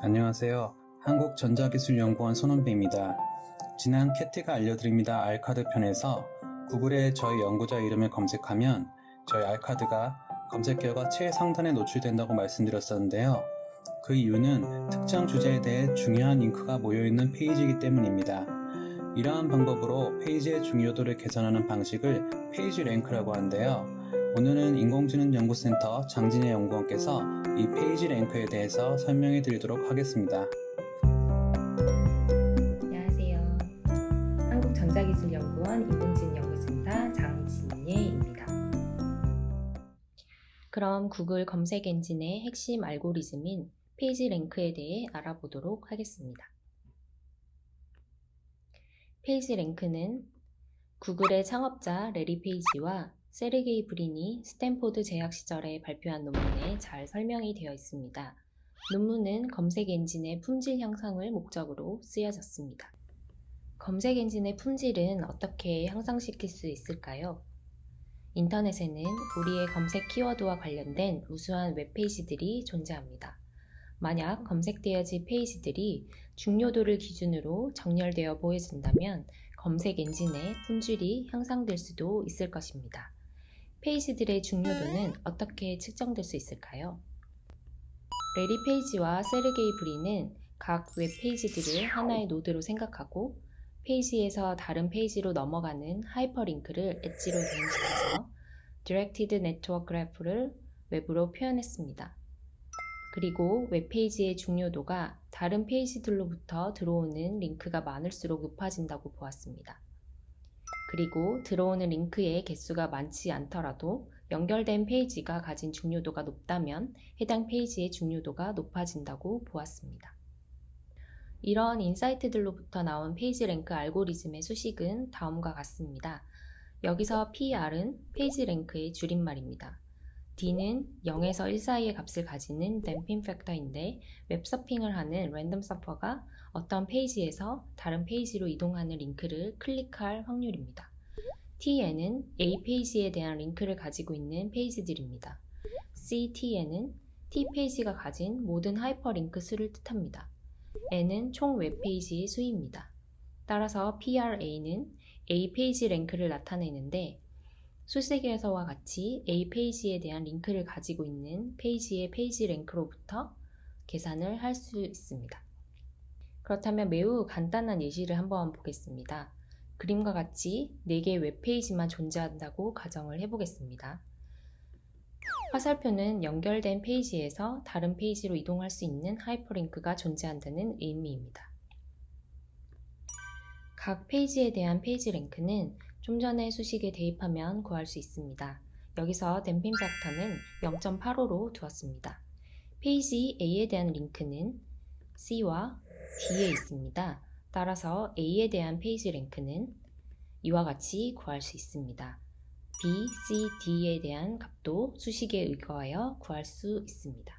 안녕하세요. 한국전자기술연구원 손원배입니다. 지난 캐티가 알려드립니다 알카드 편에서 구글에 저희 연구자 이름을 검색하면 저희 알카드가 검색 결과 최상단에 노출된다고 말씀드렸었는데요. 그 이유는 특정 주제에 대해 중요한 링크가 모여있는 페이지이기 때문입니다. 이러한 방법으로 페이지의 중요도를 개선하는 방식을 페이지 랭크라고 하는데요. 오늘은 인공지능연구센터 장진혜 연구원께서 이 페이지 랭크에 대해서 설명해 드리도록 하겠습니다. 안녕하세요. 한국전자기술연구원 인공지능 연구센터 장진예입니다. 그럼 구글 검색 엔진의 핵심 알고리즘인 페이지 랭크에 대해 알아보도록 하겠습니다. 페이지 랭크는 구글의 창업자 레리 페이지와 세르게이 브린이 스탠포드 재학 시절에 발표한 논문에 잘 설명이 되어 있습니다. 논문은 검색 엔진의 품질 향상을 목적으로 쓰여졌습니다. 검색 엔진의 품질은 어떻게 향상시킬 수 있을까요? 인터넷에는 우리의 검색 키워드와 관련된 우수한 웹페이지들이 존재합니다. 만약 검색되어진 페이지들이 중요도를 기준으로 정렬되어 보여진다면 검색 엔진의 품질이 향상될 수도 있을 것입니다. 페이지들의 중요도는 어떻게 측정될 수 있을까요? 레리 페이지와 세르게이 브리는 각 웹페이지들을 하나의 노드로 생각하고 페이지에서 다른 페이지로 넘어가는 하이퍼링크를 엣지로 대응시켜서 Directed Network Graph를 웹으로 표현했습니다. 그리고 웹페이지의 중요도가 다른 페이지들로부터 들어오는 링크가 많을수록 높아진다고 보았습니다. 그리고 들어오는 링크의 개수가 많지 않더라도 연결된 페이지가 가진 중요도가 높다면 해당 페이지의 중요도가 높아진다고 보았습니다. 이런 인사이트들로부터 나온 페이지 랭크 알고리즘의 수식은 다음과 같습니다. 여기서 PR은 페이지 랭크의 줄임말입니다. D는 0에서 1 사이의 값을 가지는 댐핑 팩터인데 웹서핑을 하는 랜덤 서퍼가 어떤 페이지에서 다른 페이지로 이동하는 링크를 클릭할 확률입니다. TN은 A 페이지에 대한 링크를 가지고 있는 페이지들입니다. CTN은 T 페이지가 가진 모든 하이퍼링크 수를 뜻합니다. N은 총 웹페이지의 수입니다. 따라서 PRA는 A 페이지 랭크를 나타내는데 수식에서와 같이 A 페이지에 대한 링크를 가지고 있는 페이지의 페이지 랭크로부터 계산을 할 수 있습니다. 그렇다면 매우 간단한 예시를 한번 보겠습니다. 그림과 같이 4개의 웹페이지만 존재한다고 가정을 해보겠습니다. 화살표는 연결된 페이지에서 다른 페이지로 이동할 수 있는 하이퍼링크가 존재한다는 의미입니다. 각 페이지에 대한 페이지 랭크는 좀 전에 수식에 대입하면 구할 수 있습니다. 여기서 댐핑 팩터는 0.85로 두었습니다. 페이지 A에 대한 링크는 C와 D에 있습니다. 따라서 A에 대한 페이지 랭크는 이와 같이 구할 수 있습니다. B, C, D에 대한 값도 수식에 의거하여 구할 수 있습니다.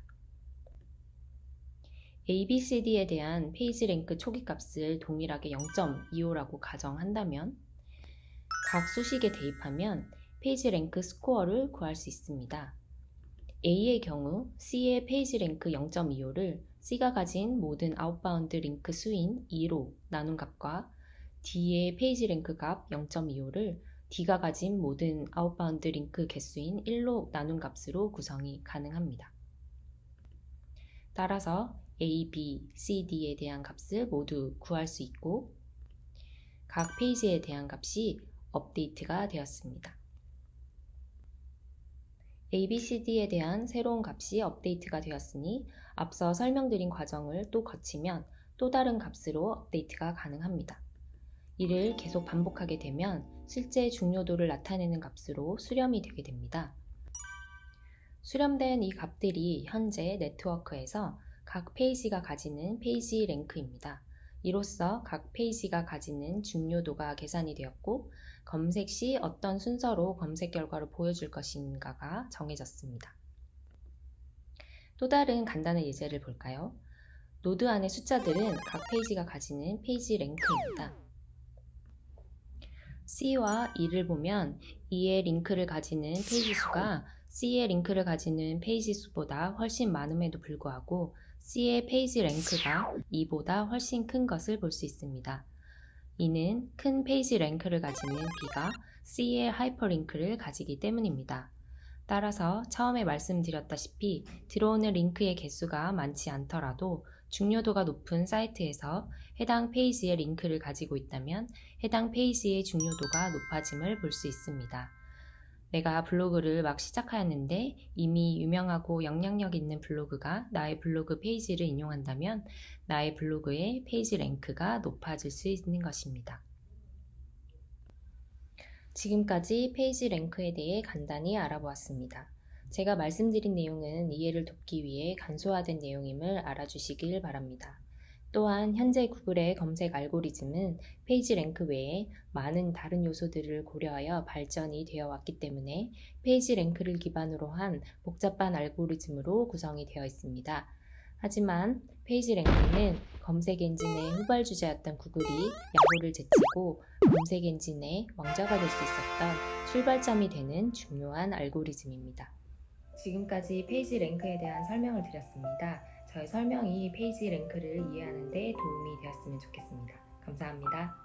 A, B, C, D에 대한 페이지 랭크 초기 값을 동일하게 0.25라고 가정한다면 각 수식에 대입하면 페이지 랭크 스코어를 구할 수 있습니다. A의 경우 C의 페이지 랭크 0.25를 C가 가진 모든 아웃바운드 링크 수인 2로 나눈 값과 D의 페이지 랭크 값 0.25를 D가 가진 모든 아웃바운드 링크 개수인 1로 나눈 값으로 구성이 가능합니다. 따라서 A, B, C, D에 대한 값을 모두 구할 수 있고 각 페이지에 대한 값이 업데이트가 되었습니다. ABCD에 대한 새로운 값이 업데이트가 되었으니 앞서 설명드린 과정을 또 거치면 또 다른 값으로 업데이트가 가능합니다. 이를 계속 반복하게 되면 실제 중요도를 나타내는 값으로 수렴이 되게 됩니다. 수렴된 이 값들이 현재 네트워크에서 각 페이지가 가지는 페이지 랭크입니다. 이로써 각 페이지가 가지는 중요도가 계산이 되었고 검색 시 어떤 순서로 검색 결과를 보여줄 것인가가 정해졌습니다. 또 다른 간단한 예제를 볼까요? 노드 안의 숫자들은 각 페이지가 가지는 페이지 랭크입니다. C와 E를 보면 E의 링크를 가지는 페이지 수가 C의 링크를 가지는 페이지 수보다 훨씬 많음에도 불구하고 C의 페이지 랭크가 2보다 훨씬 큰 것을 볼 수 있습니다. 이는 큰 페이지 랭크를 가지는 B가 C의 하이퍼링크를 가지기 때문입니다. 따라서 처음에 말씀드렸다시피 들어오는 링크의 개수가 많지 않더라도 중요도가 높은 사이트에서 해당 페이지의 링크를 가지고 있다면 해당 페이지의 중요도가 높아짐을 볼 수 있습니다. 내가 블로그를 막 시작하였는데 이미 유명하고 영향력 있는 블로그가 나의 블로그 페이지를 인용한다면 나의 블로그의 페이지 랭크가 높아질 수 있는 것입니다. 지금까지 페이지 랭크에 대해 간단히 알아보았습니다. 제가 말씀드린 내용은 이해를 돕기 위해 간소화된 내용임을 알아주시길 바랍니다. 또한 현재 구글의 검색 알고리즘은 페이지 랭크 외에 많은 다른 요소들을 고려하여 발전이 되어 왔기 때문에 페이지 랭크를 기반으로 한 복잡한 알고리즘으로 구성이 되어 있습니다. 하지만 페이지 랭크는 검색 엔진의 후발 주자였던 구글이 야후를 제치고 검색 엔진의 왕자가 될 수 있었던 출발점이 되는 중요한 알고리즘입니다. 지금까지 페이지 랭크에 대한 설명을 드렸습니다. 저의 설명이 페이지 랭크를 이해하는 데 도움이 되었으면 좋겠습니다. 감사합니다.